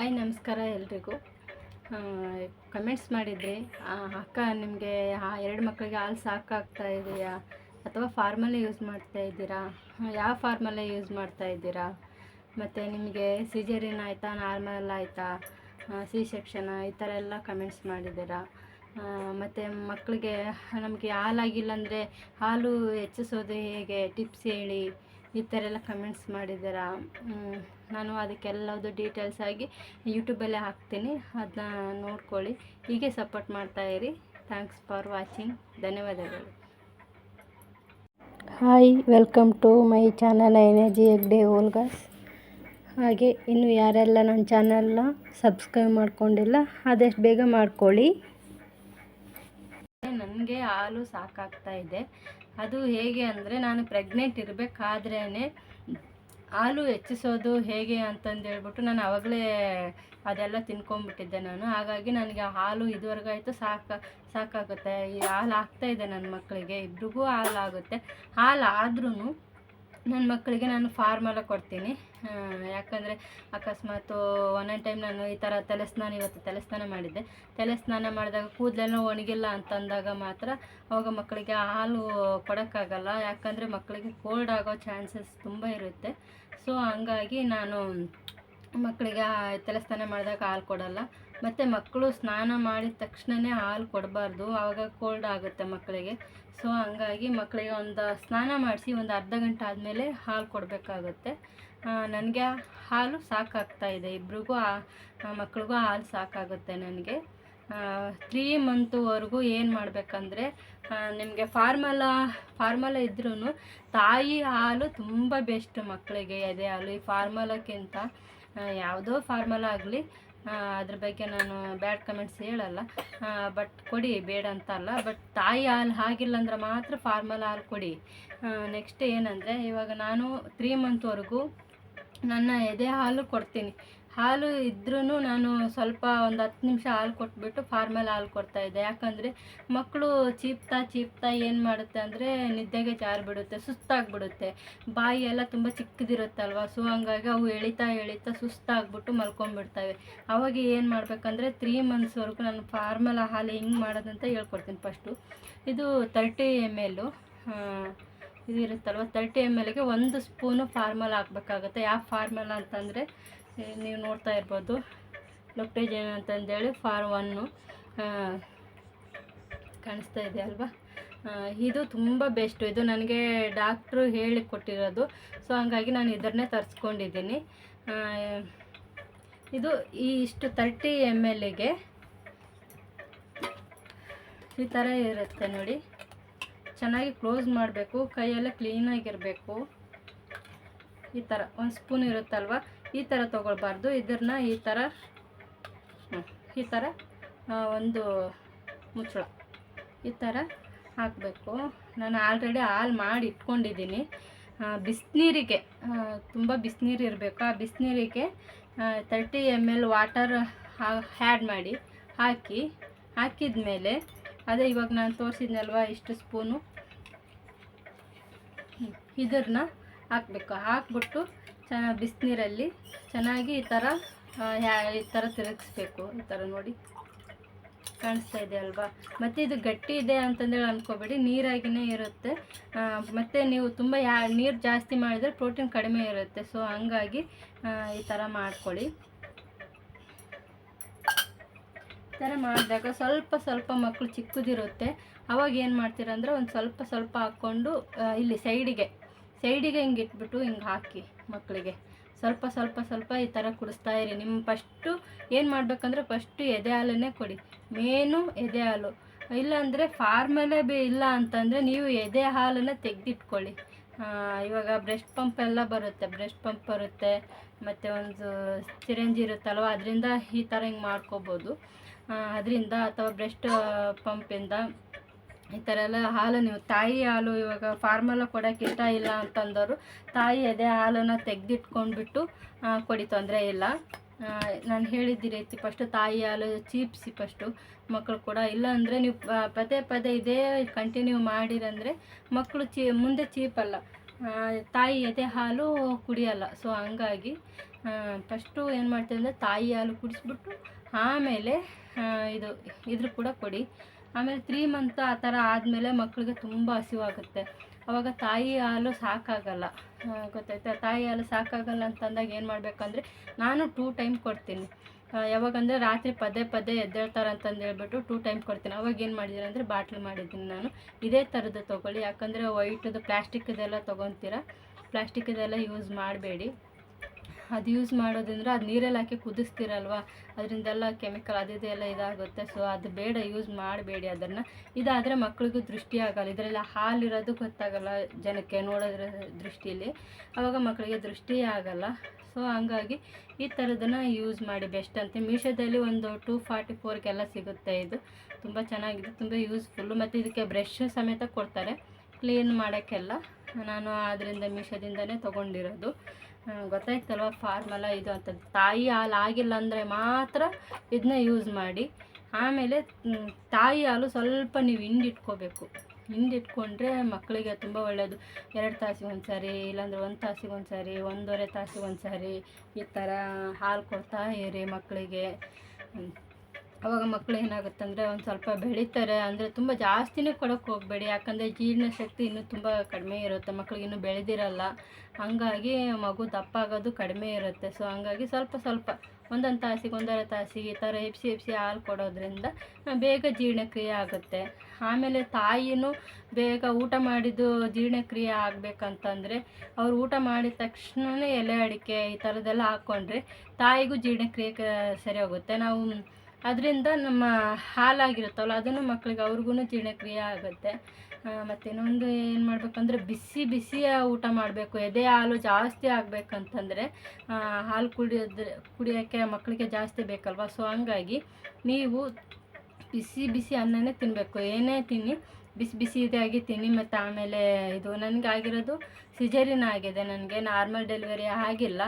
Hi ನಮಸ್ಕಾರ ಎಲ್ರಿಗೂ. Comments ಮಾಡಿದ್ರಿ ಆ, ಅಕ್ಕ ನಿಮಗೆ ಎರಡು ಮಕ್ಕಳಿಗೆ ಹಾಲು ಸಾಕಾಗ್ತಾ ಇದೆಯಾ? ಅಥವಾ ಫಾರ್ಮಲ್ಲೇ ಯೂಸ್ ಮಾಡ್ತಾ ಇದ್ದೀರಾ? ಯಾವ ಫಾರ್ಮಲ್ಲೇ ಯೂಸ್ ಮಾಡ್ತಾ ಇದ್ದೀರಾ? ಮತ್ತು ನಿಮಗೆ ಸಿಜರಿನ್ ಆಯಿತಾ ನಾರ್ಮಲ್ ಆಯಿತಾ? ಸಿ ಸೆಕ್ಷನ್ ಈ ಥರ ಎಲ್ಲ ಕಮೆಂಟ್ಸ್ ಮಾಡಿದ್ದೀರಾ? ಮತ್ತು ಮಕ್ಕಳಿಗೆ ನಮಗೆ ಹಾಲಾಗಿಲ್ಲ ಅಂದರೆ ಹಾಲು ಹೆಚ್ಚಿಸೋದು ಹೇಗೆ? ಟಿಪ್ಸ್ ಹೇಳಿ ಈ ಥರ ಎಲ್ಲ ಕಮೆಂಟ್ಸ್ ಮಾಡಿದ್ದೀರಾ? ನಾನು ಅದಕ್ಕೆಲ್ಲದು ಡೀಟೇಲ್ಸ್ ಆಗಿ ಯೂಟ್ಯೂಬಲ್ಲೇ ಹಾಕ್ತೀನಿ. ಅದನ್ನ ನೋಡ್ಕೊಳ್ಳಿ. ಹೀಗೆ ಸಪೋರ್ಟ್ ಮಾಡ್ತಾ ಇರಿ. ಥ್ಯಾಂಕ್ಸ್ ಫಾರ್ ವಾಚಿಂಗ್ ಧನ್ಯವಾದಗಳು. Hi welcome to my channel energy Hegde ಓಲ್ಗಾಸ್ ಹಾಗೆ ಇನ್ನು ಯಾರೆಲ್ಲ ನನ್ನ ಚಾನಲ್ನ ಸಬ್ಸ್ಕ್ರೈಬ್ ಮಾಡ್ಕೊಂಡಿಲ್ಲ ಆದಷ್ಟು ಬೇಗ ಮಾಡ್ಕೊಳ್ಳಿ. ನನಗೆ ಹಾಲು ಸಾಕಾಗ್ತಾ ಇದೆ. ಅದು ಹೇಗೆ ಅಂದರೆ ನಾನು ಪ್ರೆಗ್ನೆಂಟ್ ಇರಬೇಕಾದ್ರೇ ಹಾಲು ಹೆಚ್ಚಿಸೋದು ಹೇಗೆ ಅಂತಂದು ಹೇಳ್ಬಿಟ್ಟು ನಾನು ಆವಾಗಲೇ ಅದೆಲ್ಲ ತಿನ್ಕೊಂಬಿಟ್ಟಿದ್ದೆ ನಾನು. ಹಾಗಾಗಿ ನನಗೆ ಹಾಲು ಇದುವರೆಗೂ ಆಯಿತು ಸಾಕು, ಸಾಕಾಗುತ್ತೆ. ಈ ಹಾಲು ಆಗ್ತಾಯಿದೆ ನನ್ನ ಮಕ್ಕಳಿಗೆ. ಇಬ್ರಿಗೂ ಹಾಲು ಆಗುತ್ತೆ ಹಾಲು ಆದ್ರೂ ನನ್ನ ಮಕ್ಕಳಿಗೆ ನಾನು ಫಾರ್ಮಲ್ಲ ಕೊಡ್ತೀನಿ. ಯಾಕಂದರೆ ಅಕಸ್ಮಾತು ಒಂದೊಂದು ಟೈಮ್ ನಾನು ಈ ಥರ ತಲೆ ಸ್ನಾನ ಇವತ್ತು ತಲೆ ಸ್ನಾನ ಮಾಡಿದ್ದೆ. ತಲೆ ಸ್ನಾನ ಮಾಡಿದಾಗ ಕೂದಲೆಲ್ಲ ಒಣಗಿಲ್ಲ ಅಂತಂದಾಗ ಮಾತ್ರ ಅವಾಗ ಮಕ್ಕಳಿಗೆ ಹಾಲು ಕೊಡೋಕ್ಕಾಗಲ್ಲ. ಯಾಕಂದರೆ ಮಕ್ಕಳಿಗೆ ಕೋಲ್ಡ್ ಆಗೋ ಚಾನ್ಸಸ್ ತುಂಬ ಇರುತ್ತೆ. ಸೊ ಹಂಗಾಗಿ ನಾನು ಮಕ್ಕಳಿಗೆ ತಲೆ ಸ್ನಾನ ಮಾಡಿದಾಗ ಹಾಲು ಕೊಡಲ್ಲ. ಮತ್ತು ಮಕ್ಕಳು ಸ್ನಾನ ಮಾಡಿದ ತಕ್ಷಣವೇ ಹಾಲು ಕೊಡಬಾರ್ದು. ಆವಾಗ ಕೋಲ್ಡ್ ಆಗುತ್ತೆ ಮಕ್ಕಳಿಗೆ. ಸೊ ಹಂಗಾಗಿ ಮಕ್ಕಳಿಗೆ ಒಂದು ಸ್ನಾನ ಮಾಡಿಸಿ ಒಂದು ಅರ್ಧ ಗಂಟೆ ಆದಮೇಲೆ ಹಾಲು ಕೊಡಬೇಕಾಗುತ್ತೆ. ನನಗೆ ಹಾಲು ಸಾಕಾಗ್ತಾ ಇದೆ. ಇಬ್ರಿಗೂ ಮಕ್ಳಿಗೂ ಹಾಲು ಸಾಕಾಗುತ್ತೆ ನನಗೆ. ತ್ರೀ ಮಂತ್ವರೆಗೂ ಏನು ಮಾಡಬೇಕಂದ್ರೆ ನಿಮಗೆ ಫಾರ್ಮಲ ಫಾರ್ಮಲ ಇದ್ರೂ ತಾಯಿ ಹಾಲು ತುಂಬ ಬೆಸ್ಟ್ ಮಕ್ಕಳಿಗೆ ಎದೆ ಹಾಲು. ಈ ಫಾರ್ಮಲಕ್ಕಿಂತ ಆ, ಯಾವುದೋ ಫಾರ್ಮಲ್ ಆಗಲಿ ಅದ್ರ ಬಗ್ಗೆ ನಾನು ಬ್ಯಾಡ್ ಕಮೆಂಟ್ಸ್ ಹೇಳಲ್ಲ. ಬಟ್ ಕೊಡಿ, ಬೇಡ ಅಂತ ಅಲ್ಲ ಬಟ್ ತಾಯಿ ಹಾಲು ಹಾಗಿಲ್ಲ ಅಂದ್ರೆ ಮಾತ್ರ ಫಾರ್ಮಲ್ ಹಾಲು ಕೊಡಿ. ನೆಕ್ಸ್ಟ್ ಏನಂದರೆ, ಇವಾಗ ನಾನು ತ್ರೀ ಮಂತ್ವರೆಗೂ ನನ್ನ ಎದೆ ಹಾಲು ಕೊಡ್ತೀನಿ. ಹಾಲು ಇದ್ರೂ ನಾನು ಸ್ವಲ್ಪ ಒಂದು ಹತ್ತು ನಿಮಿಷ ಹಾಲು ಕೊಟ್ಬಿಟ್ಟು ಫಾರ್ಮಲ್ ಹಾಲು ಕೊಡ್ತಾ ಇದ್ದೆ. ಯಾಕಂದರೆ ಮಕ್ಕಳು ಚೀಪ್ತಾ ಚೀಪ್ತಾ ಏನು ಮಾಡುತ್ತೆ ಅಂದರೆ ನಿದ್ದೆಗೆ ಜಾರಿಬಿಡುತ್ತೆ, ಸುಸ್ತಾಗ್ಬಿಡುತ್ತೆ. ಬಾಯಿ ಎಲ್ಲ ತುಂಬ ಚಿಕ್ಕದಿರುತ್ತಲ್ವ? ಸೊ ಹಂಗಾಗಿ ಅವು ಎಳಿತಾ ಎಳಿತಾ ಸುಸ್ತಾಗ್ಬಿಟ್ಟು ಮಲ್ಕೊಂಡ್ಬಿಡ್ತವೆ. ಅವಾಗ ಏನು ಮಾಡಬೇಕಂದ್ರೆ ತ್ರೀ ಮಂತ್ಸ್ವರೆಗೂ ನಾನು ಫಾರ್ಮಲ್ ಹಾಲು ಹೆಂಗೆ ಮಾಡೋದಂತ ಹೇಳ್ಕೊಡ್ತೀನಿ ಫಸ್ಟು ಇದು ತರ್ಟಿ ಎಂ ಎಲ್ಲು ಇದು ಇರುತ್ತಲ್ವ? ತರ್ಟಿ ಎಂ ಎಲ್ಗೆ ಒಂದು ಸ್ಪೂನು ಫಾರ್ಮಲ್ ಹಾಕ್ಬೇಕಾಗುತ್ತೆ. ಯಾವ ಫಾರ್ಮಲ್ ಅಂತಂದರೆ ನೀವು ನೋಡ್ತಾ ಇರ್ಬೋದು. ಲೊಕ್ಟೇಜ್ ಏನಂತಂದೇಳಿ ಫಾರ್ ಒನ್ನು ಕಾಣಿಸ್ತಾ ಇದೆ ಅಲ್ವಾ? ಇದು ತುಂಬ ಬೆಸ್ಟು. ಇದು ನನಗೆ ಡಾಕ್ಟ್ರು ಹೇಳಿ ಕೊಟ್ಟಿರೋದು. ಸೊ, ಹಂಗಾಗಿ ನಾನು ಇದನ್ನೇ ತರಿಸ್ಕೊಂಡಿದ್ದೀನಿ. ಇದು ಈ ಇಷ್ಟು ತರ್ಟಿ ಎಂ ಗೆ ಈ ಥರ ಇರುತ್ತೆ ನೋಡಿ. ಚೆನ್ನಾಗಿ ಕ್ಲೋಸ್ ಮಾಡಬೇಕು. ಕೈಯೆಲ್ಲ ಕ್ಲೀನಾಗಿರಬೇಕು. ಈ ಥರ ಒಂದು ಸ್ಪೂನ್ ಇರುತ್ತಲ್ವ? ಈ ಥರ ತೊಗೊಳ್ಬಾರ್ದು. ಇದನ್ನ ಈ ಥರ ಈ ಥರ ಒಂದು ಮುಚ್ಚಳ. ಈ ಥರ ಹಾಕಬೇಕು. ನಾನು ಆಲ್ರೆಡಿ ಹಾಲು ಮಾಡಿ ಇಟ್ಕೊಂಡಿದ್ದೀನಿ. ಬಿಸಿನೀರಿಗೆ ತುಂಬ ಬಿಸಿನೀರು ಇರಬೇಕು. ಆ ಬಿಸಿನೀರಿಗೆ thirty M L water add ಮಾಡಿ ಹಾಕಿ ಹಾಕಿದ ಮೇಲೆ ಅದೇ ಇವಾಗ ನಾನು ತೋರಿಸಿದ್ನಲ್ವ ಇಷ್ಟು ಸ್ಪೂನು ಇದನ್ನ ಹಾಕಬೇಕು. ಹಾಕ್ಬಿಟ್ಟು ಚೆನ್ನಾಗಿ ಬಿಸಿನೀರಲ್ಲಿ ಚೆನ್ನಾಗಿ ಈ ಥರ ಈ ಥರ ತಿರುಗಿಸ್ಬೇಕು. ಈ ಥರ ನೋಡಿ. ಕಾಣಿಸ್ತಾ ಇದೆ ಅಲ್ವಾ? ಮತ್ತು ಇದು ಗಟ್ಟಿ ಇದೆ ಅಂತಂದೇಳಿ ಅಂದ್ಕೋಬೇಡಿ ನೀರಾಗಿನೇ ಇರುತ್ತೆ. ಮತ್ತು ನೀವು ತುಂಬ ಯಾ ನೀರು ಜಾಸ್ತಿ ಮಾಡಿದರೆ ಪ್ರೋಟೀನ್ ಕಡಿಮೆ ಇರುತ್ತೆ. ಸೊ, ಹಂಗಾಗಿ ಈ ಥರ ಮಾಡ್ಕೊಳ್ಳಿ. ಈ ಥರ ಮಾಡಿದಾಗ ಸ್ವಲ್ಪ ಸ್ವಲ್ಪ ಮಕ್ಕಳು ಚಿಕ್ಕದಿರುತ್ತೆ. ಅವಾಗ ಏನು ಮಾಡ್ತೀರಂದ್ರೆ ಒಂದು ಸ್ವಲ್ಪ ಸ್ವಲ್ಪ ಹಾಕ್ಕೊಂಡು ಇಲ್ಲಿ ಸೈಡಿಗೆ ಸೈಡಿಗೆ ಹಿಂಗೆ ಇಟ್ಬಿಟ್ಟು ಹಿಂಗೆ ಹಾಕಿ ಮಕ್ಕಳಿಗೆ ಸ್ವಲ್ಪ ಸ್ವಲ್ಪ ಸ್ವಲ್ಪ ಈ ಥರ ಕುಡಿಸ್ತಾ ಇರಿ. ನಿಮ್ಮ ಫಸ್ಟು ಏನು ಮಾಡಬೇಕಂದ್ರೆ ಫಸ್ಟು ಎದೆ ಹಾಲನ್ನೇ ಕೊಡಿ. ಮೇನು ಎದೆ ಹಾಲು. ಇಲ್ಲಾಂದರೆ ಫಾರ್ಮಲೆ ಬೇ ಇಲ್ಲ ಅಂತಂದರೆ ನೀವು ಎದೆ ಹಾಲನ್ನು ತೆಗೆದಿಟ್ಕೊಳ್ಳಿ. ಇವಾಗ ಬ್ರೆಸ್ಟ್ ಪಂಪ್ ಎಲ್ಲ ಬರುತ್ತೆ. ಬ್ರೆಸ್ಟ್ ಪಂಪ್ ಬರುತ್ತೆ. ಮತ್ತು ಒಂದು ಚಿರಂಜಿ ಇರುತ್ತಲ್ವ, ಅದರಿಂದ ಈ ಥರ ಹಿಂಗೆ ಮಾಡ್ಕೋಬೋದು. ಅದರಿಂದ ಅಥವಾ ಬ್ರೆಸ್ಟ್ ಪಂಪಿಂದ ಈ ಥರ ಎಲ್ಲ ಹಾಲು ನೀವು ತಾಯಿ ಹಾಲು ಇವಾಗ ಫಾರ್ಮಲ್ಲ ಕೊಡೋಕೆ ಇಷ್ಟ ಇಲ್ಲ ಅಂತಂದವರು, ತಾಯಿ ಅದೇ ಹಾಲನ್ನು ತೆಗೆದಿಟ್ಕೊಂಡ್ಬಿಟ್ಟು ಕೊಡಿ ತೊಂದರೆ ಇಲ್ಲ. ನಾನು ಹೇಳಿದ್ದ ರೀತಿ ಫಸ್ಟು ತಾಯಿ ಹಾಲು ಚೀಪ್ಸಿ ಫಸ್ಟು ಮಕ್ಕಳು ಕೂಡ ಇಲ್ಲ ಅಂದರೆ ನೀವು ಪದೇ ಪದೇ ಇದೇ ಕಂಟಿನ್ಯೂ ಮಾಡಿರಂದರೆ ಮಕ್ಕಳು ಚೀ, ಮುಂದೆ ಚೀಪಲ್ಲ ತಾಯಿ ಎದೆ ಹಾಲು ಕುಡಿಯಲ್ಲ. ಸೊ ಹಂಗಾಗಿ ಫಸ್ಟು ಏನು ಮಾಡ್ತೀವಿ ಅಂದರೆ ತಾಯಿ ಹಾಲು ಕುಡಿಸ್ಬಿಟ್ಟು ಆಮೇಲೆ ಇದು, ಇದ್ರ ಕೂಡ ಕೊಡಿ. ಆಮೇಲೆ ತ್ರೀ ಮಂತ್ ಆ ಥರ ಆದಮೇಲೆ ಮಕ್ಕಳಿಗೆ ತುಂಬ ಹಸಿವಾಗುತ್ತೆ. ಅವಾಗ ತಾಯಿ ಹಾಲು ಸಾಕಾಗಲ್ಲ. ಗೊತ್ತಾಯ್ತಾ? ತಾಯಿ ಹಾಲು ಸಾಕಾಗಲ್ಲ ಅಂತಂದಾಗ ಏನು ಮಾಡಬೇಕಂದ್ರೆ ನಾನು ಟೂ ಟೈಮ್ ಕೊಡ್ತೀನಿ. ಯಾವಾಗಂದರೆ ರಾತ್ರಿ ಪದೇ ಪದೇ ಎದ್ದೇಳ್ತಾರೆ ಅಂತಂದು ಹೇಳ್ಬಿಟ್ಟು ಟೂ ಟೈಮ್ ಕೊಡ್ತೀನಿ. ಅವಾಗ ಏನು ಮಾಡಿದ್ದೀನಿ ಅಂದರೆ ಬಾಟ್ಲ್ ಮಾಡಿದ್ದೀನಿ ನಾನು. ಇದೇ ಥರದ್ದು ತೊಗೊಳ್ಳಿ. ಯಾಕಂದರೆ ವೈಟದು ಪ್ಲ್ಯಾಸ್ಟಿಕ್ದೆಲ್ಲ ತೊಗೊತೀರ? ಪ್ಲ್ಯಾಸ್ಟಿಕ್ದೆಲ್ಲ ಯೂಸ್ ಮಾಡಬೇಡಿ. ಅದು ಯೂಸ್ ಮಾಡೋದ್ರಿಂದ ಅದು ನೀರಲ್ಲಿ ಹಾಕಿ ಕುದಿಸ್ತೀರಲ್ವ? ಅದರಿಂದೆಲ್ಲ ಕೆಮಿಕಲ್ ಅದು ಇದೆಲ್ಲ ಇದಾಗುತ್ತೆ. ಸೊ ಅದು ಬೇಡ ಯೂಸ್ ಮಾಡಬೇಡಿ ಅದನ್ನು. ಇದಾದರೆ ಮಕ್ಕಳಿಗೂ ದೃಷ್ಟಿ ಆಗಲ್ಲ. ಇದರಲ್ಲಿ ಹಾಲಿರೋದು ಗೊತ್ತಾಗಲ್ಲ ಜನಕ್ಕೆ ನೋಡೋದ್ರ ದೃಷ್ಟಿಯಲ್ಲಿ ಆವಾಗ ಮಕ್ಕಳಿಗೆ ದೃಷ್ಟಿ ಆಗಲ್ಲ. ಸೊ ಹಂಗಾಗಿ ಈ ಥರದನ್ನು ಯೂಸ್ ಮಾಡಿ ಬೆಸ್ಟ್ ಅಂತ. ಮೀಶೋದಲ್ಲಿ ಒಂದು ಟೂ ಫಾರ್ಟಿ ಫೋರ್ಗೆಲ್ಲ ಸಿಗುತ್ತೆ ಇದು. ತುಂಬ ಚೆನ್ನಾಗಿದೆ, ತುಂಬ ಯೂಸ್ಫುಲ್ಲು ಮತ್ತು ಇದಕ್ಕೆ ಬ್ರಷ್ ಸಮೇತ ಕೊಡ್ತಾರೆ. ಕ್ಲೀನ್ ಮಾಡೋಕ್ಕೆಲ್ಲ. ನಾನು ಆದ್ದರಿಂದ ಮೀಶೋದಿಂದನೇ ತೊಗೊಂಡಿರೋದು. ಗೊತ್ತಾಯ್ತಲ್ವ? ಫಾರ್ಮಲ ಇದು ಅಂತ. ತಾಯಿ ಹಾಲು ಆಗಿಲ್ಲ ಅಂದರೆ ಮಾತ್ರ ಇದನ್ನ ಯೂಸ್ ಮಾಡಿ. ಆಮೇಲೆ ತಾಯಿ ಹಾಲು ಸ್ವಲ್ಪ ನೀವು ಹಿಂಡಿಟ್ಕೋಬೇಕು ಹಿಂಡಿಟ್ಕೊಂಡ್ರೆ ಮಕ್ಕಳಿಗೆ ತುಂಬ ಒಳ್ಳೆಯದು ಎರಡು ತಾಸಿಗೆ ಒಂದು ಸಾರಿ ಇಲ್ಲಾಂದ್ರೆ ಒಂದು ತಾಸಿಗೆ ಒಂದು ಸಾರಿ ಒಂದೂವರೆ ತಾಸಿಗೆ ಒಂದು ಸಾರಿ ಈ ಥರ ಹಾಲು ಕೊಡ್ತಾ ಇರಿ ಮಕ್ಕಳಿಗೆ. ಅವಾಗ ಮಕ್ಕಳು ಏನಾಗುತ್ತೆ ಅಂದರೆ ಒಂದು ಸ್ವಲ್ಪ ಬೆಳೀತಾರೆ. ಅಂದರೆ ತುಂಬ ಜಾಸ್ತಿನೇ ಕೊಡೋಕ್ಕೆ ಹೋಗಬೇಡಿ. ಯಾಕಂದರೆ ಜೀರ್ಣಶಕ್ತಿ ಇನ್ನೂ ತುಂಬ ಕಡಿಮೆ ಇರುತ್ತೆ. ಮಕ್ಕಳಿಗೆ ಇನ್ನೂ ಬೆಳೆದಿರಲ್ಲ. ಹಾಗಾಗಿ ಮಗು ದಪ್ಪ ಆಗೋದು ಕಡಿಮೆ ಇರುತ್ತೆ. ಸೊ ಹಂಗಾಗಿ ಸ್ವಲ್ಪ ಸ್ವಲ್ಪ ಒಂದೊಂದು ತಾಸಿಗೆ ಒಂದರ ತಾಸಿಗೆ ಈ ಥರ ಎಪ್ಸಿ ಎಪ್ಸಿ ಹಾಲು ಕೊಡೋದ್ರಿಂದ ಬೇಗ ಜೀರ್ಣಕ್ರಿಯೆ ಆಗುತ್ತೆ. ಆಮೇಲೆ ತಾಯಿನೂ ಬೇಗ ಊಟ ಮಾಡಿದ್ದು ಜೀರ್ಣಕ್ರಿಯೆ ಆಗಬೇಕಂತಂದರೆ ಅವ್ರು ಊಟ ಮಾಡಿದ ತಕ್ಷಣವೇ ಎಲೆ ಅಡಿಕೆ ಈ ಥರದ್ದೆಲ್ಲ ಹಾಕ್ಕೊಂಡ್ರೆ ತಾಯಿಗೂ ಜೀರ್ಣಕ್ರಿಯೆ ಸರಿ ಹೋಗುತ್ತೆ. ನಾವು ಅದರಿಂದ ನಮ್ಮ ಹಾಲಾಗಿರುತ್ತಲ್ಲ, ಅದನ್ನು ಮಕ್ಕಳಿಗೆ ಅವ್ರಿಗೂ ಜೀರ್ಣಕ್ರಿಯೆ ಆಗುತ್ತೆ. ಮತ್ತು ಇನ್ನೊಂದು ಏನು ಮಾಡಬೇಕಂದ್ರೆ ಬಿಸಿ ಬಿಸಿಯ ಊಟ ಮಾಡಬೇಕು. ಎದೆ ಹಾಲು ಜಾಸ್ತಿ ಆಗಬೇಕಂತಂದರೆ ಹಾಲು ಕುಡಿಯೋದ್ರೆ, ಕುಡಿಯೋಕ್ಕೆ ಮಕ್ಕಳಿಗೆ ಜಾಸ್ತಿ ಬೇಕಲ್ವ? ಸೊ ಹಂಗಾಗಿ ನೀವು ಬಿಸಿ ಬಿಸಿ ಅನ್ನನೇ ತಿನ್ನಬೇಕು ಏನೇ ತಿನ್ನಿ ಬಿಸಿ ಬಿಸಿ ಇದಾಗಿ ತಿನ್ನಿ, ಮತ್ತು ಆಮೇಲೆ ಇದು ನನಗೆ ಆಗಿರೋದು ಸಿಜರಿನ ಆಗಿದೆ. ನನಗೆ ನಾರ್ಮಲ್ ಡೆಲಿವರಿ ಆಗಿಲ್ಲ.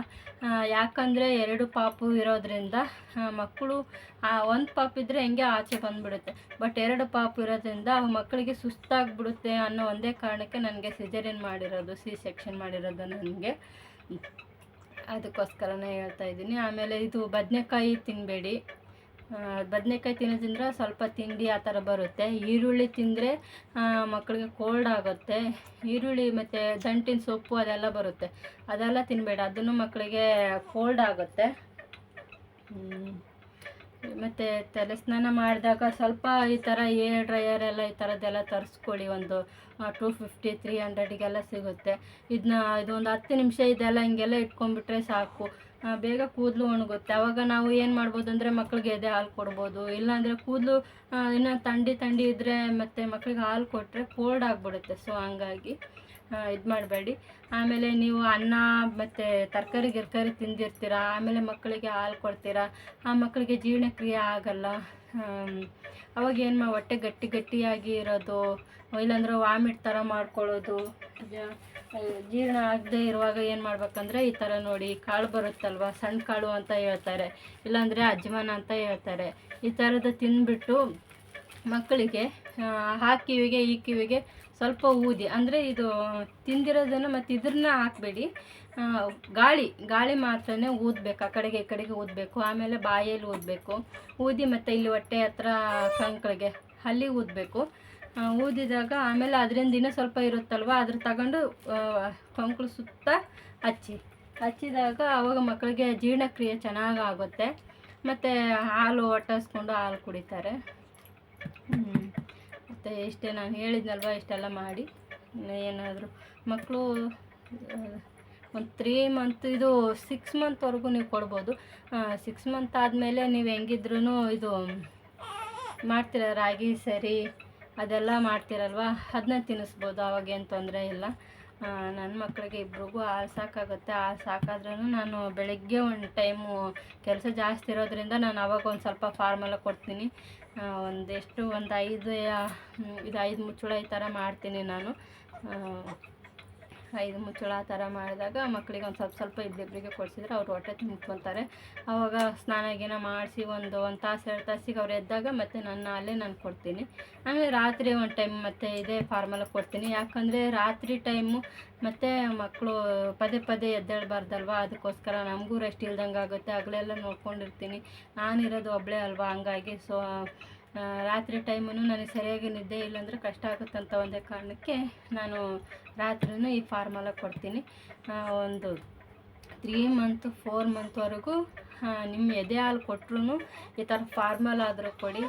ಯಾಕಂದರೆ ಎರಡು ಪಾಪು ಇರೋದ್ರಿಂದ ಮಕ್ಕಳು ಒಂದು ಪಾಪು ಇದ್ದರೆ ಹೆಂಗೆ ಆಚೆ ಬಂದುಬಿಡುತ್ತೆ. ಬಟ್ ಎರಡು ಪಾಪು ಇರೋದ್ರಿಂದ ಮಕ್ಕಳಿಗೆ ಸುಸ್ತಾಗಿಬಿಡುತ್ತೆ ಅನ್ನೋ ಒಂದೇ ಕಾರಣಕ್ಕೆ ನನಗೆ ಸಿಜರಿನ್ ಮಾಡಿರೋದು, ಸಿ ಸೆಕ್ಷನ್ ಮಾಡಿರೋದು ನನಗೆ. ಅದಕ್ಕೋಸ್ಕರನೇ ಹೇಳ್ತಾ ಇದ್ದೀನಿ. ಆಮೇಲೆ ಇದು ಬದನೆಕಾಯಿ ತಿನ್ನಬೇಡಿ ಬದನೆಕಾಯಿ ತಿನ್ನೋದ್ರಿಂದ ಸ್ವಲ್ಪ ತಿಂಡಿ ಆ ಥರ ಬರುತ್ತೆ. ಈರುಳ್ಳಿ ತಿಂದರೆ ಮಕ್ಕಳಿಗೆ ಕೋಲ್ಡ್ ಆಗುತ್ತೆ. ಈರುಳ್ಳಿ ಮತ್ತು ದಂಟಿನ ಸೊಪ್ಪು ಅದೆಲ್ಲ ಬರುತ್ತೆ. ಅದೆಲ್ಲ ತಿನ್ನಬೇಡ ಅದನ್ನು ಮಕ್ಕಳಿಗೆ ಕೋಲ್ಡ್ ಆಗುತ್ತೆ. ಮತ್ತು ತಲೆ ಸ್ನಾನ ಮಾಡಿದಾಗ ಸ್ವಲ್ಪ ಈ ಥರ ಏರ್ ಡ್ರೈಯರ್ ಎಲ್ಲ ಈ ಥರದ್ದೆಲ್ಲ ತರಿಸ್ಕೊಳ್ಳಿ. ಒಂದು ಟೂ ಫಿಫ್ಟಿ ತ್ರೀ ಹಂಡ್ರೆಡಿಗೆಲ್ಲ ಸಿಗುತ್ತೆ. ಇದನ್ನ ಇದೊಂದು ಹತ್ತು ನಿಮಿಷ ಇದೆಲ್ಲ ಹಿಂಗೆಲ್ಲ ಇಟ್ಕೊಂಡ್ಬಿಟ್ರೆ ಸಾಕು. ಬೇಗ ಕೂದಲು ಒಣಗುತ್ತೆ. ಅವಾಗ ನಾವು ಏನು ಮಾಡ್ಬೋದು ಅಂದರೆ ಮಕ್ಕಳಿಗೆ ಎದೆ ಹಾಲು ಕೊಡ್ಬೋದು. ಇಲ್ಲಾಂದರೆ ಕೂದಲು ಇನ್ನು ಥಂಡಿ ತಂಡಿ ಇದ್ದರೆ ಮತ್ತು ಮಕ್ಕಳಿಗೆ ಹಾಲು ಕೊಟ್ಟರೆ ಕೋಲ್ಡ್ ಆಗಿಬಿಡುತ್ತೆ. ಸೊ ಹಂಗಾಗಿ ಇದು ಮಾಡಬೇಡಿ. ಆಮೇಲೆ ನೀವು ಅನ್ನ ಮತ್ತು ತರಕಾರಿ ಗಿರ್ಕಾರಿ ತಿಂದಿರ್ತೀರ, ಆಮೇಲೆ ಮಕ್ಕಳಿಗೆ ಹಾಲು ಕೊಡ್ತೀರಾ, ಆ ಮಕ್ಕಳಿಗೆ ಜೀರ್ಣಕ್ರಿಯೆ ಆಗಲ್ಲ ಅವಾಗ ಏನು ಮಾ, ಹೊಟ್ಟೆ ಗಟ್ಟಿ ಗಟ್ಟಿಯಾಗಿ ಇರೋದು, ಇಲ್ಲಾಂದ್ರೆ ವಾಮಿಟ್ ಥರ ಮಾಡ್ಕೊಳ್ಳೋದು. ಜೀರ್ಣ ಆಗದೆ ಇರುವಾಗ ಏನು ಮಾಡ್ಬೇಕಂದ್ರೆ ಈ ಥರ ನೋಡಿ ಕಾಳು ಬರುತ್ತಲ್ವ? ಸಣ್ಣ ಕಾಳು ಅಂತ ಹೇಳ್ತಾರೆ. ಇಲ್ಲಾಂದರೆ ಅಜ್ಮಾನ ಅಂತ ಹೇಳ್ತಾರೆ. ಈ ಥರದ್ದು ತಿಂದ್ಬಿಟ್ಟು ಮಕ್ಕಳಿಗೆ ಆ, ಕಿವಿಗೆ ಈ ಕಿವಿಗೆ ಸ್ವಲ್ಪ ಊದಿ ಅಂದರೆ ಇದು ತಿಂದಿರೋದನ್ನು ಮತ್ತು ಇದನ್ನ ಹಾಕಬೇಡಿ. ಗಾಳಿ ಗಾಳಿ ಮಾತ್ರನೇ ಊದಬೇಕು ಆ ಕಡೆಗೆ ಈ ಕಡೆಗೆ ಊದಬೇಕು ಆಮೇಲೆ ಬಾಯಲ್ಲಿ ಊದಬೇಕು. ಊದಿ ಮತ್ತು ಇಲ್ಲಿ ಹೊಟ್ಟೆ ಹತ್ರ ಕಂಕಳಿಗೆ ಅಲ್ಲಿ ಊದಬೇಕು. ಊದಿದಾಗ ಆಮೇಲೆ ಅದರಿಂದ ಇನ್ನೂ ಸ್ವಲ್ಪ ಇರುತ್ತಲ್ವ, ಅದ್ರ ತಗೊಂಡು ಕಂಕಳು ಸುತ್ತ ಹಚ್ಚಿ. ಹಚ್ಚಿದಾಗ ಅವಾಗ ಮಕ್ಕಳಿಗೆ ಜೀರ್ಣಕ್ರಿಯೆ ಚೆನ್ನಾಗಿ ಆಗುತ್ತೆ ಮತ್ತು ಹಾಲು ಒಟ್ಟಿಸ್ಕೊಂಡು ಹಾಲು ಕುಡಿತಾರೆ. ಮತ್ತು ಇಷ್ಟೇ ನಾನು ಹೇಳಿದ್ನಲ್ವ, ಇಷ್ಟೆಲ್ಲ ಮಾಡಿ. ಏನಾದರೂ ಮಕ್ಕಳು ಒಂದು ತ್ರೀ ಮಂತ್ ಇದು ಸಿಕ್ಸ್ ಮಂತ್ವರೆಗೂ ನೀವು ಕೊಡ್ಬೋದು. ಸಿಕ್ಸ್ ಮಂತ್ ಆದಮೇಲೆ ನೀವು ಹೆಂಗಿದ್ರೂ ಇದು ಮಾಡ್ತೀರ ರಾಗಿ, ಸರಿ ಅದೆಲ್ಲ ಮಾಡ್ತೀರಲ್ವ? ಅದನ್ನ ತಿನ್ನಿಸ್ಬೋದು ಅವಾಗೇನು ತೊಂದರೆ ಇಲ್ಲ. ನನ್ನ ಮಕ್ಕಳಿಗೆ ಇಬ್ರಿಗೂ ಹಾಲು ಸಾಕಾಗುತ್ತೆ. ಹಾಲು ಸಾಕಾದ್ರೂ ನಾನು ಬೆಳಗ್ಗೆ ಒಂದು ಟೈಮು ಕೆಲಸ ಜಾಸ್ತಿ ಇರೋದ್ರಿಂದ ನಾನು ಅವಾಗ ಒಂದು ಸ್ವಲ್ಪ ಫಾರ್ಮಲ್ಲ ಕೊಡ್ತೀನಿ. ಆ, ಒಂದೆಷ್ಟು ಒಂದು ಐದು ಇದು ಐದು ಮುಚ್ಚಳ ಈ ಥರ ಮಾಡ್ತೀನಿ ನಾನು. ಐದು ಮುಚ್ಚಳ ಆ ಥರ ಮಾಡಿದಾಗ ಮಕ್ಕಳಿಗೆ ಒಂದು ಸ್ವಲ್ಪ ಸ್ವಲ್ಪ ಇಬ್ಬಿಬ್ಬರಿಗೆ ಕೊಡಿಸಿದ್ರೆ ಅವ್ರು ಹೊಟ್ಟೆ ತುಂಬ್ಕೊತಾರೆ. ಆವಾಗ ಸ್ನಾನ ಗೀನ ಮಾಡಿಸಿ ಒಂದು ಒಂದು ತಾಸು, ಎರಡು ತಾಸಿಗೆ ಅವ್ರು ಎದ್ದಾಗ ಮತ್ತೆ ನನ್ನ ಅಲ್ಲೇ ನಾನು ಕೊಡ್ತೀನಿ. ಆಮೇಲೆ ರಾತ್ರಿ ಒಂದು ಟೈಮ್ ಮತ್ತು ಇದೇ ಫಾರ್ಮಲ್ಲ ಕೊಡ್ತೀನಿ. ಯಾಕಂದರೆ ರಾತ್ರಿ ಟೈಮು ಮತ್ತು ಮಕ್ಕಳು ಪದೇ ಪದೇ ಎದ್ದೇಳಬಾರ್ದಲ್ವ? ಅದಕ್ಕೋಸ್ಕರ ನಮಗೂ ರೆಸ್ಟ್ ಇಲ್ದಂಗೆ ಆಗುತ್ತೆ ಹಗಲೆಲ್ಲ ನೋಡ್ಕೊಂಡಿರ್ತೀನಿ. ನಾನಿರೋದು ಒಬ್ಬಳೇ ಅಲ್ವಾ? ಹಂಗಾಗಿ ಸೊ ರಾತ್ರಿ ಟೈಮನ್ನು ನನಗೆ ಸರಿಯಾಗಿ ನಿದ್ದೆ ಇಲ್ಲಾಂದರೆ ಕಷ್ಟ ಆಗುತ್ತಂತ ಒಂದೇ ಕಾರಣಕ್ಕೆ ನಾನು ರಾತ್ರಿನೂ ಈ ಫಾರ್ಮಲ ಕೊಡ್ತೀನಿ. ಒಂದು ತ್ರೀ ಮಂತ್ ಫೋರ್ ಮಂತ್ವರೆಗೂ ನಿಮ್ಮ ಎದೆ ಹಾಲು ಕೊಟ್ಟರು ಈ ಥರ ಫಾರ್ಮಲ್ ಆದರೂ ಕೊಡಿ.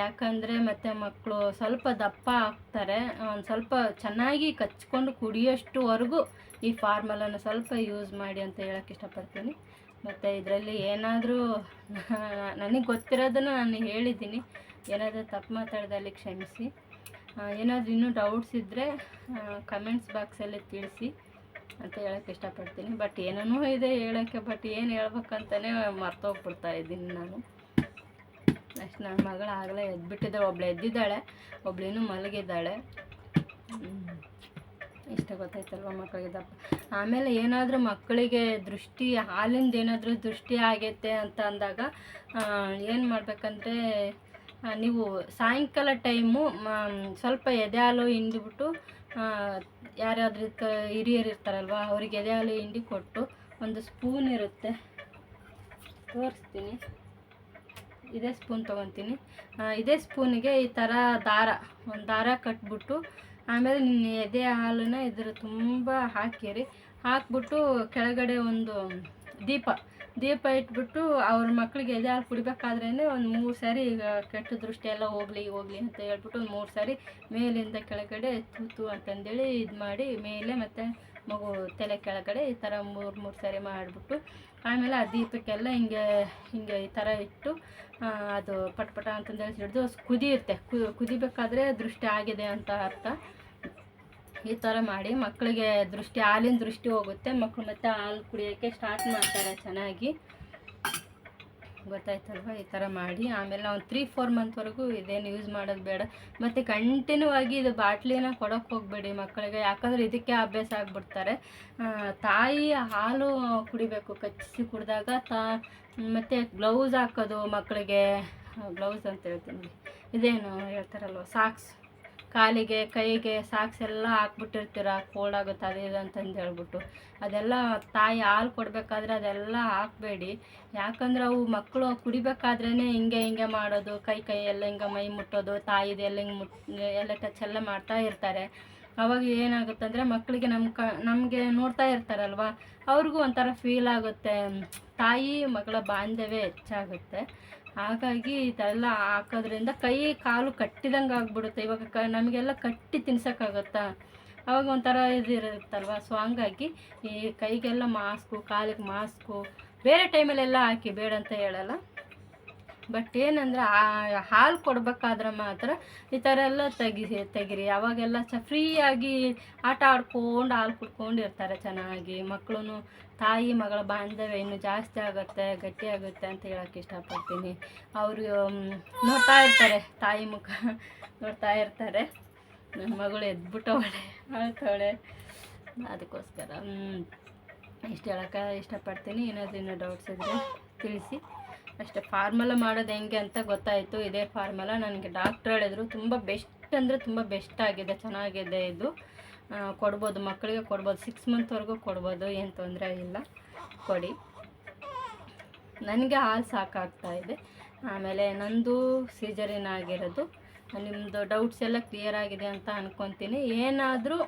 ಯಾಕಂದರೆ ಮತ್ತು ಮಕ್ಕಳು ಸ್ವಲ್ಪ ದಪ್ಪ ಆಗ್ತಾರೆ. ಒಂದು ಸ್ವಲ್ಪ ಚೆನ್ನಾಗಿ ಕಚ್ಕೊಂಡು ಕುಡಿಯೋಷ್ಟುವರೆಗೂ ಈ ಫಾರ್ಮಲನ್ನು ಸ್ವಲ್ಪ ಯೂಸ್ ಮಾಡಿ ಅಂತ ಹೇಳೋಕ್ಕೆ ಇಷ್ಟಪಡ್ತೀನಿ. ಮತ್ತು ಇದರಲ್ಲಿ ಏನಾದರೂ ನನಗೆ ಗೊತ್ತಿರೋದನ್ನು ನಾನು ಹೇಳಿದ್ದೀನಿ. ಏನಾದರೂ ತಪ್ಪು ಮಾತಾಡ್ದಲ್ಲಿ ಕ್ಷಮಿಸಿ. ಏನಾದರೂ ಇನ್ನೂ ಡೌಟ್ಸ್ ಇದ್ದರೆ ಕಮೆಂಟ್ಸ್ ಬಾಕ್ಸಲ್ಲಿ ತಿಳಿಸಿ ಅಂತ ಹೇಳೋಕ್ಕೆ ಇಷ್ಟಪಡ್ತೀನಿ. ಬಟ್ ಏನೇನೋ ಇದೆ ಹೇಳೋಕ್ಕೆ ಬಟ್ ಏನು ಹೇಳ್ಬೇಕಂತಲೇ ಮರ್ತೋಗ್ಬಿಡ್ತಾ ಇದ್ದೀನಿ ನಾನು. ನೆಕ್ಸ್ಟ್ ನನ್ನ ಮಗಳು ಆಗಲೇ ಎದ್ಬಿಟ್ಟಿದ್ದಾಳೆ, ಒಬ್ಳು ಎದ್ದಿದ್ದಾಳೆ ಒಬ್ಳಿನ್ನೂ ಮಲಗಿದ್ದಾಳೆ. ಹ್ಮ್. ಇಷ್ಟ ಗೊತ್ತಾಯ್ತಲ್ವ ಮಕ್ಕಳಿಗೆ? ದಪ್ಪ ಆಮೇಲೆ ಏನಾದರೂ ಮಕ್ಕಳಿಗೆ ದೃಷ್ಟಿ, ಹಾಲಿಂದ ಏನಾದರೂ ದೃಷ್ಟಿ ಆಗೈತೆ ಅಂತ ಅಂದಾಗ ಏನು ಮಾಡಬೇಕಂದ್ರೆ ನೀವು ಸಾಯಂಕಾಲ ಟೈಮು ಸ್ವಲ್ಪ ಎದೆ ಹಾಲು ಹಿಂಡಿಬಿಟ್ಟು ಕ, ಹಿರಿಯರು ಇರ್ತಾರಲ್ವ, ಅವ್ರಿಗೆ ಎದೆ ಹಾಲು ಹಿಂಡಿ ಕೊಟ್ಟು ಒಂದು ಸ್ಪೂನ್ ಇರುತ್ತೆ. ತೋರಿಸ್ತೀನಿ. ಇದೇ ಸ್ಪೂನ್ ತೊಗೊತೀನಿ. ಇದೇ ಸ್ಪೂನಿಗೆ ಈ ಥರ ದಾರ, ಒಂದು ದಾರ ಕಟ್ಬಿಟ್ಟು ಆಮೇಲೆ ಎದೆ ಹಾಲನ್ನ ಇದ್ರ ತುಂಬ ಹಾಕಿರಿ ಹಾಕ್ಬಿಟ್ಟು ಕೆಳಗಡೆ ಒಂದು ದೀಪ ದೀಪ ಇಟ್ಬಿಟ್ಟು ಅವ್ರ ಮಕ್ಕಳಿಗೆ ಎದೆ ಹಾಲು ಕುಡಿಬೇಕಾದ್ರೇ ಒಂದು ಮೂರು ಸಾರಿ ಈಗ ಕೆಟ್ಟ ದೃಷ್ಟಿ ಎಲ್ಲ ಹೋಗಲಿ ಹೋಗಲಿ ಅಂತ ಹೇಳ್ಬಿಟ್ಟು ಒಂದು ಮೂರು ಸಾರಿ ಮೇಲಿಂದ ಕೆಳಗಡೆ ತೂತು ಅಂತಂದೇಳಿ ಇದು ಮಾಡಿ ಮೇಲೆ ಮತ್ತು ಮಗು ತಲೆ ಕೆಳಗಡೆ ಈ ಥರ ಮೂರು ಮೂರು ಸರಿ ಮಾಡಿಬಿಟ್ಟು, ಆಮೇಲೆ ಆ ದೀಪಕ್ಕೆಲ್ಲ ಹಿಂಗೆ ಹಿಂಗೆ ಈ ಥರ ಇಟ್ಟು ಅದು ಪಟ ಪಟ ಅಂತಂದೇಳಿ ಹಿಡಿದು ಕುದಿಯುತ್ತೆ. ಕುದಿಬೇಕಾದ್ರೆ ದೃಷ್ಟಿ ಆಗಿದೆ ಅಂತ ಅರ್ಥ. ಈ ಥರ ಮಾಡಿ ಮಕ್ಕಳಿಗೆ ದೃಷ್ಟಿ, ಹಾಲಿನ ದೃಷ್ಟಿ ಹೋಗುತ್ತೆ. ಮಕ್ಕಳು ಮತ್ತೆ ಹಾಲು ಕುಡಿಯೋಕ್ಕೆ ಸ್ಟಾರ್ಟ್ ಮಾಡ್ತಾರೆ ಚೆನ್ನಾಗಿ. ಗೊತ್ತಾಯ್ತಲ್ವ ಈ ಥರ ಮಾಡಿ. ಆಮೇಲೆ ಒಂದು ತ್ರೀ ಫೋರ್ ಮಂತ್ವರೆಗೂ ಇದೇನು ಯೂಸ್ ಮಾಡೋದು ಬೇಡ. ಮತ್ತು ಕಂಟಿನ್ಯೂ ಆಗಿ ಇದು ಬಾಟ್ಲಿನ ಕೊಡೋಕೆ ಹೋಗಬೇಡಿ ಮಕ್ಕಳಿಗೆ. ಯಾಕಂದರೆ ಇದಕ್ಕೆ ಅಭ್ಯಾಸ ಆಗಿಬಿಡ್ತಾರೆ. ತಾಯಿ ಹಾಲು ಕುಡಿಬೇಕು. ಕಚ್ಚಿಸಿ ಕುಡಿದಾಗ ತಾ, ಮತ್ತು ಗ್ಲೌಸ್ ಹಾಕೋದು ಮಕ್ಕಳಿಗೆ. ಗ್ಲೌಸ್ ಅಂತ ಹೇಳ್ತೀನಿ ಇದೇನು ಹೇಳ್ತಾರಲ್ವ ಸಾಕ್ಸ್ ಕಾಲಿಗೆ, ಕೈಗೆ ಸಾಕ್ಸ್ ಎಲ್ಲ ಹಾಕ್ಬಿಟ್ಟಿರ್ತೀರ? ಕೋಲ್ಡ್ ಆಗುತ್ತೆ, ಅದು ಇದು ಅಂತಂದು ಹೇಳ್ಬಿಟ್ಟು. ಅದೆಲ್ಲ ತಾಯಿ ಹಾಲು ಕೊಡಬೇಕಾದ್ರೆ ಅದೆಲ್ಲ ಹಾಕಬೇಡಿ. ಯಾಕಂದ್ರೆ ಅವು ಮಕ್ಕಳು ಕುಡಿಬೇಕಾದ್ರೇ ಹಿಂಗೆ ಹಿಂಗೆ ಮಾಡೋದು, ಕೈ ಕೈ ಎಲ್ಲ ಹಿಂಗೆ ಮೈ ಮುಟ್ಟೋದು, ತಾಯಿದು ಎಲ್ಲ ಹಿಂಗೆ ಮುಟ್, ಎಲ್ಲ ಟಚ್ ಎಲ್ಲ ಮಾಡ್ತಾ ಇರ್ತಾರೆ. ಅವಾಗ ಏನಾಗುತ್ತೆ ಅಂದರೆ ಮಕ್ಕಳಿಗೆ ನಮ್ಮ ಕ, ನಮಗೆ ನೋಡ್ತಾ ಇರ್ತಾರಲ್ವ? ಅವ್ರಿಗೂ ಒಂಥರ ಫೀಲ್ ಆಗುತ್ತೆ. ತಾಯಿ ಮಗಳ ಬಾಂಧವ್ಯ ಹೆಚ್ಚಾಗುತ್ತೆ. ಹಾಗಾಗಿ ಇದೆಲ್ಲ ಹಾಕೋದ್ರಿಂದ ಕೈ ಕಾಲು ಕಟ್ಟಿದಂಗೆ ಆಗ್ಬಿಡುತ್ತೆ. ಇವಾಗ ಕ ನಮಗೆಲ್ಲ ಕಟ್ಟಿ ತಿನ್ಸೋಕ್ಕಾಗತ್ತಾ? ಅವಾಗ ಒಂಥರ ಇದು ಇರುತ್ತಲ್ವ? ಸೊ ಹಂಗಾಗಿ ಈ ಕೈಗೆಲ್ಲ ಮಾಸ್ಕು, ಕಾಲಿಗೆ ಮಾಸ್ಕು ಬೇರೆ ಟೈಮಲ್ಲೆಲ್ಲ ಹಾಕಿ ಬೇಡ ಅಂತ ಹೇಳಲ್ಲ. ಬಟ್ ಏನಂದ್ರೆ ಹಾಲು ಕೊಡ್ಬೇಕಾದ್ರೆ ಮಾತ್ರ ಈ ಥರ ಎಲ್ಲ ತೆಗಿ ತೆಗಿರಿ. ಅವಾಗೆಲ್ಲ ಚ ಫ್ರೀಯಾಗಿ ಆಟ ಆಡ್ಕೊಂಡು, ಹಾಲು ಕುಡ್ಕೊಂಡು ಇರ್ತಾರೆ ಚೆನ್ನಾಗಿ. ಮಕ್ಕಳು ತಾಯಿ, ಮಗಳ ಬಾಂಧವ್ಯ ಇನ್ನೂ ಜಾಸ್ತಿ ಆಗುತ್ತೆ, ಗಟ್ಟಿ ಆಗುತ್ತೆ ಅಂತ ಹೇಳೋಕ್ಕೆ ಇಷ್ಟಪಡ್ತೀನಿ. ಅವರು ನೋಡ್ತಾ ಇರ್ತಾರೆ, ತಾಯಿ ಮುಖ ನೋಡ್ತಾ ಇರ್ತಾರೆ. ನನ್ನ ಮಗಳು ಎದ್ಬಿಟ್ಟವಳೆ ಅಳ್ತವಳೆ ಅದಕ್ಕೋಸ್ಕರ. ಇಷ್ಟು ಹೇಳೋಕೆ ಇಷ್ಟಪಡ್ತೀನಿ. ಏನಾದರೂ ಇನ್ನೂ ಡೌಟ್ಸ್ ಇದ್ದರೆ ತಿಳಿಸಿ. ಅಷ್ಟೇ ಫಾರ್ಮಲ ಮಾಡೋದು ಹೆಂಗೆ ಅಂತ ಗೊತ್ತಾಯಿತು. ಇದೇ ಫಾರ್ಮಲ ನನಗೆ ಡಾಕ್ಟ್ರ್ ಹೇಳಿದ್ರು. ತುಂಬ ಬೆಸ್ಟ್ ಅಂದರೆ ತುಂಬ ಬೆಸ್ಟ್ ಆಗಿದೆ, ಚೆನ್ನಾಗಿದೆ ಇದು. ಕೊಡ್ಬೋದು ಮಕ್ಕಳಿಗೆ ಕೊಡ್ಬೋದು ಸಿಕ್ಸ್ ಮಂತ್ವರೆಗೂ ಕೊಡ್ಬೋದು, ಏನು ತೊಂದರೆ ಇಲ್ಲ. ಕೊಡಿ. ನನಗೆ ಹಾಲು ಸಾಕಾಗ್ತಾ ಇದೆ. ಆಮೇಲೆ ನಂದು ಸೀಜರಿನ್ ಆಗಿರೋದು. ನಿಮ್ಮದು ಡೌಟ್ಸ್ ಎಲ್ಲ ಕ್ಲಿಯರ್ ಆಗಿದೆ ಅಂತ ಅಂದ್ಕೊತೀನಿ ಏನಾದರೂ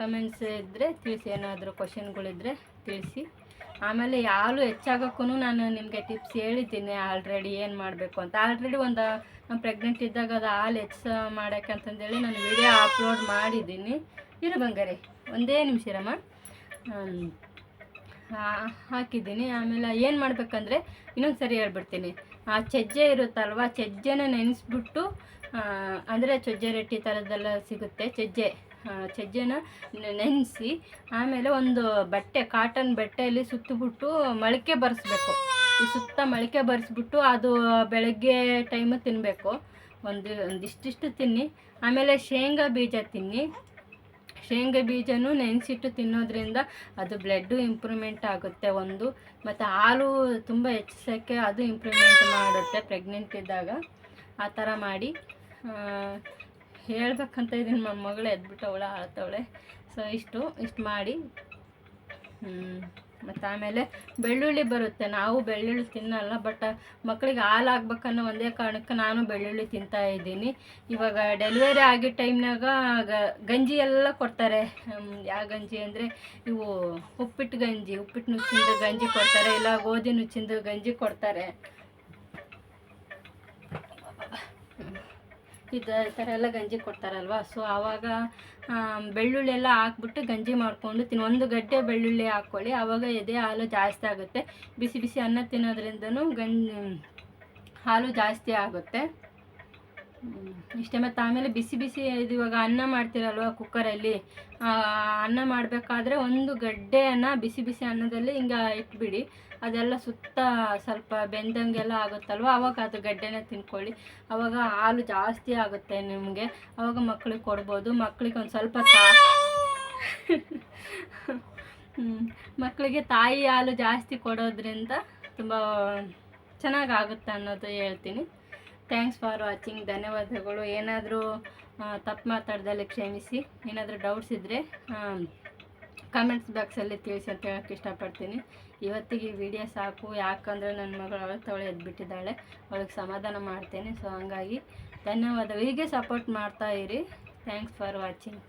ಕಮೆಂಟ್ಸ್ ಇದ್ದರೆ ತಿಳಿಸಿ, ಏನಾದರೂ ಕ್ವಶನ್ಗಳಿದ್ರೆ ತಿಳಿಸಿ. ಆಮೇಲೆ ಹಾಲು ಹೆಚ್ಚಾಗೋಕ್ಕೂ ನಾನು ನಿಮಗೆ ಟಿಪ್ಸ್ ಹೇಳಿದ್ದೀನಿ ಆಲ್ರೆಡಿ ಏನು ಮಾಡಬೇಕು ಅಂತ. ಆಲ್ರೆಡಿ ಒಂದು, ನಾನು ಪ್ರೆಗ್ನೆಂಟ್ ಇದ್ದಾಗ ಅದು ಹಾಲು ಹೆಚ್ಚು ಮಾಡೋಕೆ ಅಂತಂದೇಳಿ ನಾನು ವಿಡಿಯೋ ಅಪ್ಲೋಡ್ ಮಾಡಿದ್ದೀನಿ. ಇರು ಬಂಗಾರಿ, ಒಂದೇ ನಿಮಿಷ ಇರಮ್ಮ. ಹಾಕಿದ್ದೀನಿ. ಆಮೇಲೆ ಏನು ಮಾಡಬೇಕಂದ್ರೆ ಇನ್ನೊಂದು ಸರಿ ಹೇಳ್ಬಿಡ್ತೀನಿ. ಆ ಚಜ್ಜೆ ಇರುತ್ತಲ್ವ, ಚಜ್ಜೆನ ನೆನೆಸ್ಬಿಟ್ಟು ಅಂದರೆ ಚಜ್ಜೆ ರೊಟ್ಟಿ ಥರದ್ದೆಲ್ಲ ಸಿಗುತ್ತೆ, ಚಜ್ಜೆ. ಆ, ಚಜ್ಜೆನ ನೆನೆಸಿ ಆಮೇಲೆ ಒಂದು ಬಟ್ಟೆ ಕಾಟನ್ ಬಟ್ಟೆಯಲ್ಲಿ ಸುತ್ತಿಬಿಟ್ಟು ಮೊಳಕೆ ಬರೆಸ್ಬೇಕು. ಈ ಸುತ್ತ ಮೊಳಕೆ ಬರೆಸ್ಬಿಟ್ಟು ಅದು ಬೆಳಗ್ಗೆ ಟೈಮು ತಿನ್ನಬೇಕು ಒಂದು ಒಂದಿಷ್ಟಿಷ್ಟು ತಿನ್ನಿ. ಆಮೇಲೆ ಶೇಂಗಾ ಬೀಜ ತಿನ್ನಿ. ಶೇಂಗಾ ಬೀಜನೂ ನೆನೆಸಿಟ್ಟು ತಿನ್ನೋದ್ರಿಂದ ಅದು ಬ್ಲಡ್ಡು ಇಂಪ್ರೂವ್ಮೆಂಟ್ ಆಗುತ್ತೆ ಒಂದು. ಮತ್ತು ಹಾಲು ತುಂಬ ಹೆಚ್ಚಿಸೋಕ್ಕೆ ಅದು ಇಂಪ್ರೂವ್ಮೆಂಟ್ ಮಾಡುತ್ತೆ ಪ್ರೆಗ್ನೆಂಟ್ ಇದ್ದಾಗ. ಆ ಥರ ಮಾಡಿ ಹೇಳ್ಬೇಕಂತ ಇದ್ದೀನಿ ನನ್ನ ಮಗಳು ಎದ್ಬಿಟ್ಟವಳೆ ಆಳ್ತವಳೆ. ಸೊ ಇಷ್ಟು ಇಷ್ಟು ಮಾಡಿ. ಮತ್ತು ಆಮೇಲೆ ಬೆಳ್ಳುಳ್ಳಿ ಬರುತ್ತೆ. ನಾವು ಬೆಳ್ಳುಳ್ಳಿ ತಿನ್ನಲ್ಲ ಬಟ್ ಮಕ್ಕಳಿಗೆ ಹಾಲು ಆಗ್ಬೇಕನ್ನೋ ಒಂದೇ ಕಾರಣಕ್ಕೆ ನಾನು ಬೆಳ್ಳುಳ್ಳಿ ತಿಂತಾ ಇದ್ದೀನಿ. ಇವಾಗ ಡೆಲಿವರಿ ಆಗಿದ್ದ ಟೈಮ್ನಾಗ ಗಂಜಿ ಎಲ್ಲ ಕೊಡ್ತಾರೆ. ಯಾವ ಗಂಜಿ ಅಂದರೆ ಇವು ಉಪ್ಪಿಟ್ಟು ಗಂಜಿ ಉಪ್ಪಿಟ್ಟು ನುಚ್ಚಿಂದ ಗಂಜಿ ಕೊಡ್ತಾರೆ, ಇಲ್ಲ ಗೋಧಿ ನುಚ್ಚಿಂದು ಗಂಜಿ ಕೊಡ್ತಾರೆ. ಇದು ಈ ಥರ ಎಲ್ಲ ಗಂಜಿ ಕೊಡ್ತಾರಲ್ವ? ಸೊ ಆವಾಗ ಬೆಳ್ಳುಳ್ಳಿ ಎಲ್ಲ ಹಾಕ್ಬಿಟ್ಟು ಗಂಜಿ ಮಾಡಿಕೊಂಡು ತಿನ್ನು ಒಂದು ಗಡ್ಡೆ ಬೆಳ್ಳುಳ್ಳಿ ಹಾಕ್ಕೊಳ್ಳಿ ಆವಾಗ ಎದೆ ಹಾಲು ಜಾಸ್ತಿ ಆಗುತ್ತೆ. ಬಿಸಿ ಬಿಸಿ ಅನ್ನ ತಿನ್ನೋದ್ರಿಂದನು ಗಂ ಹಾಲು ಜಾಸ್ತಿ ಆಗುತ್ತೆ. ಇಷ್ಟೇ. ಮತ್ತು ಆಮೇಲೆ ಬಿಸಿ ಬಿಸಿ ಇದು ಇವಾಗ ಅನ್ನ ಮಾಡ್ತೀರಲ್ವ ಕುಕ್ಕರಲ್ಲಿ? ಅನ್ನ ಮಾಡಬೇಕಾದ್ರೆ ಒಂದು ಗಡ್ಡೆಯನ್ನು ಬಿಸಿ ಬಿಸಿ ಅನ್ನದಲ್ಲಿ ಹಿಂಗೆ ಇಟ್ಬಿಡಿ. ಅದೆಲ್ಲ ಸುತ್ತ ಸ್ವಲ್ಪ ಬೆಂದಂಗೆಲ್ಲ ಆಗುತ್ತಲ್ವ? ಅವಾಗ ಅದು ಗಡ್ಡೆನ ತಿನ್ಕೊಳ್ಳಿ. ಅವಾಗ ಹಾಲು ಜಾಸ್ತಿ ಆಗುತ್ತೆ ನಿಮಗೆ. ಅವಾಗ ಮಕ್ಳಿಗೆ ಕೊಡ್ಬೋದು. ಮಕ್ಳಿಗೆ ಒಂದು ಸ್ವಲ್ಪ ತಾ. ಮಕ್ಕಳಿಗೆ ತಾಯಿ ಹಾಲು ಜಾಸ್ತಿ ಕೊಡೋದ್ರಿಂದ ತುಂಬ ಚೆನ್ನಾಗಾಗುತ್ತೆ ಅನ್ನೋದು ಹೇಳ್ತೀನಿ. ಥ್ಯಾಂಕ್ಸ್ ಫಾರ್ ವಾಚಿಂಗ್ ಧನ್ಯವಾದಗಳು. ಏನಾದರೂ ತಪ್ಪು ಮಾತಾಡ್ದಲ್ಲಿ ಕ್ಷಮಿಸಿ. ಏನಾದರೂ ಡೌಟ್ಸ್ ಇದ್ದರೆ ಕಮೆಂಟ್ಸ್ ಬಾಕ್ಸಲ್ಲಿ ತಿಳಿಸಿ ಅಂತ ಹೇಳೋಕ್ಕೆ ಇಷ್ಟಪಡ್ತೀನಿ. ಇವತ್ತಿಗೆ ವಿಡಿಯೋ ಸಾಕು. ಯಾಕಂದರೆ ನನ್ನ ಮಗಳು ತೊಳೆ ಎದ್ಬಿಟ್ಟಿದ್ದಾಳೆ. ಅವಳಿಗೆ ಸಮಾಧಾನ ಮಾಡ್ತೇನೆ. ಸೊ ಹಂಗಾಗಿ ಧನ್ಯವಾದ ಹೀಗೆ ಸಪೋರ್ಟ್ ಮಾಡ್ತಾ ಥ್ಯಾಂಕ್ಸ್ ಫಾರ್ ವಾಚಿಂಗ್